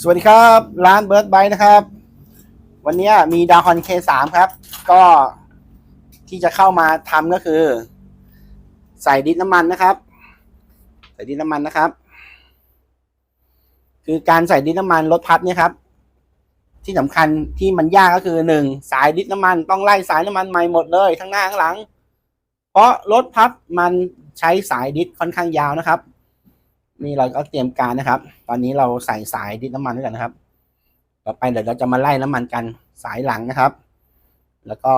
สวัสดีครับ ร้านเบิร์ดไบนะครับ วันนี้มีดาวฮอน K3 ครับ ก็ที่จะเข้ามาทำก็คือ ใส่ดินน้ำมันนะครับ ใส่ดินน้ำมันนะครับ คือการใส่ดินน้ำมันรถพัดเนี่ยครับ ที่สำคัญที่มันยากก็คือหนึ่งสายดินน้ำมันต้องไล่สายน้ำมันใหม่หมดเลยทั้งหน้าทั้งหลัง เพราะรถพัดมันใช้สายดิสค่อนข้างยาวนะครับ นี่เราก็เตรียมการนะครับ ตอนนี้เราใส่สายดิสน้ำมันด้วยกันนะครับ ต่อไปเดี๋ยวเราจะมาไล่น้ำมันกันสายหลังนะครับ แล้วก็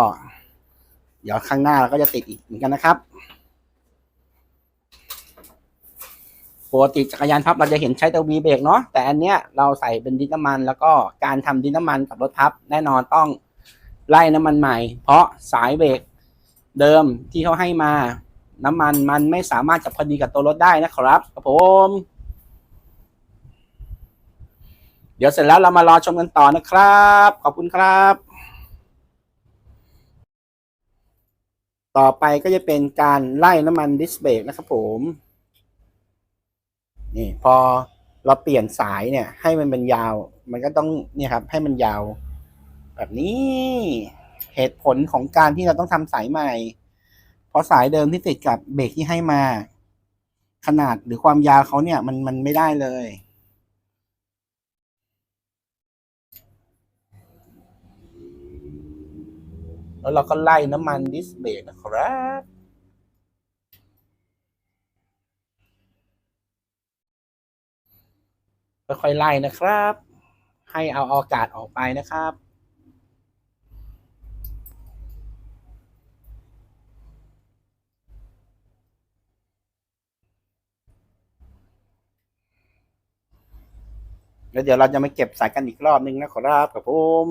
เดี๋ยวข้างหน้าเราก็จะติดอีกเหมือนกันนะครับปกติจักรยานพับเราจะเห็นใช้ตัววีเบรกเนาะแต่อันเนี้ยเราใส่เป็นดิสน้ำมัน แล้วก็การทำดิสน้ำมันกับรถพับ แน่นอนต้องไล่น้ำมันใหม่ เพราะสายเบรกเดิมที่เขาให้มา น้ำมันมันไม่สามารถจะพอดีกับตัวรถได้นะครับครับผม เดี๋ยวเสร็จแล้วเรามารอชมกันต่อนะครับ ขอบคุณครับ ต่อไปก็จะเป็นการไล่น้ำมันดิสเบรกนะครับผมนี่พอเราเปลี่ยนสายเนี่ย ให้มันเป็นยาว มันก็ต้องเนี่ยครับ ให้มันยาว แบบนี้เหตุผลของการที่เราต้องทำสายใหม่ เพราะสายเดิมที่ติดกับเบรกที่ให้มา ขนาดหรือความยาวเขาเนี่ยมันมันไม่ได้เลย แล้วเราก็ไล่น้ำมันดิสเบรกนะครับค่อยๆไล่นะครับ ให้เอาอากาศออกไปนะครับ แล้วเดี๋ยวเราจะมาเก็บสายกันอีกรอบนึงนะครับกับผม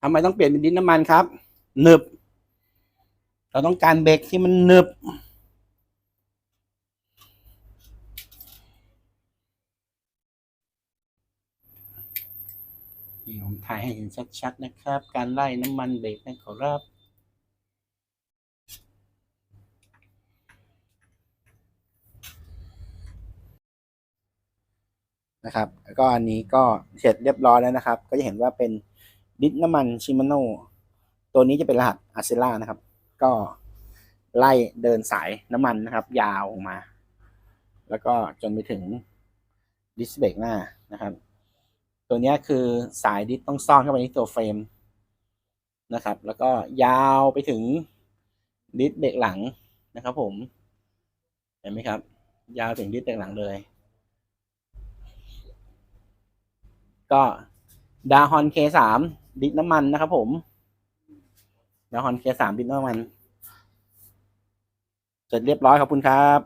ทำไมต้องเปลี่ยนเป็นดินน้ำมันครับหนึบ เราต้องการเบรกที่มันหนึบนี่ผมถ่ายให้เห็นชัดๆนะครับ การไล่น้ำมันเบรกนะครับ นะครับแล้วก็อันนี้ก็เสร็จเรียบร้อยแล้วนะครับ ก็จะเห็นว่าเป็นดิสน้ำมันชิมาโนตัวนี้จะเป็นรหัสอาเซล่านะครับ ก็ไล่เดินสายน้ำมันนะครับ ยาวออกมา แล้วก็จนไปถึงดิสเบรกหน้านะครับ ตัวนี้คือสายดิสต้องซ่อนเข้าไปในตัวเฟรมนะครับ แล้วก็ยาวไปถึงดิสเบรกหลังนะครับผม เห็นไหมครับ ยาวถึงดิสเบรกหลังเลย ก็ดาฮอนเคสามดิสน้ำมันนะครับผมดาฮอนเคสามดิสน้ำมัน เสร็จเรียบร้อยขอบคุณครับ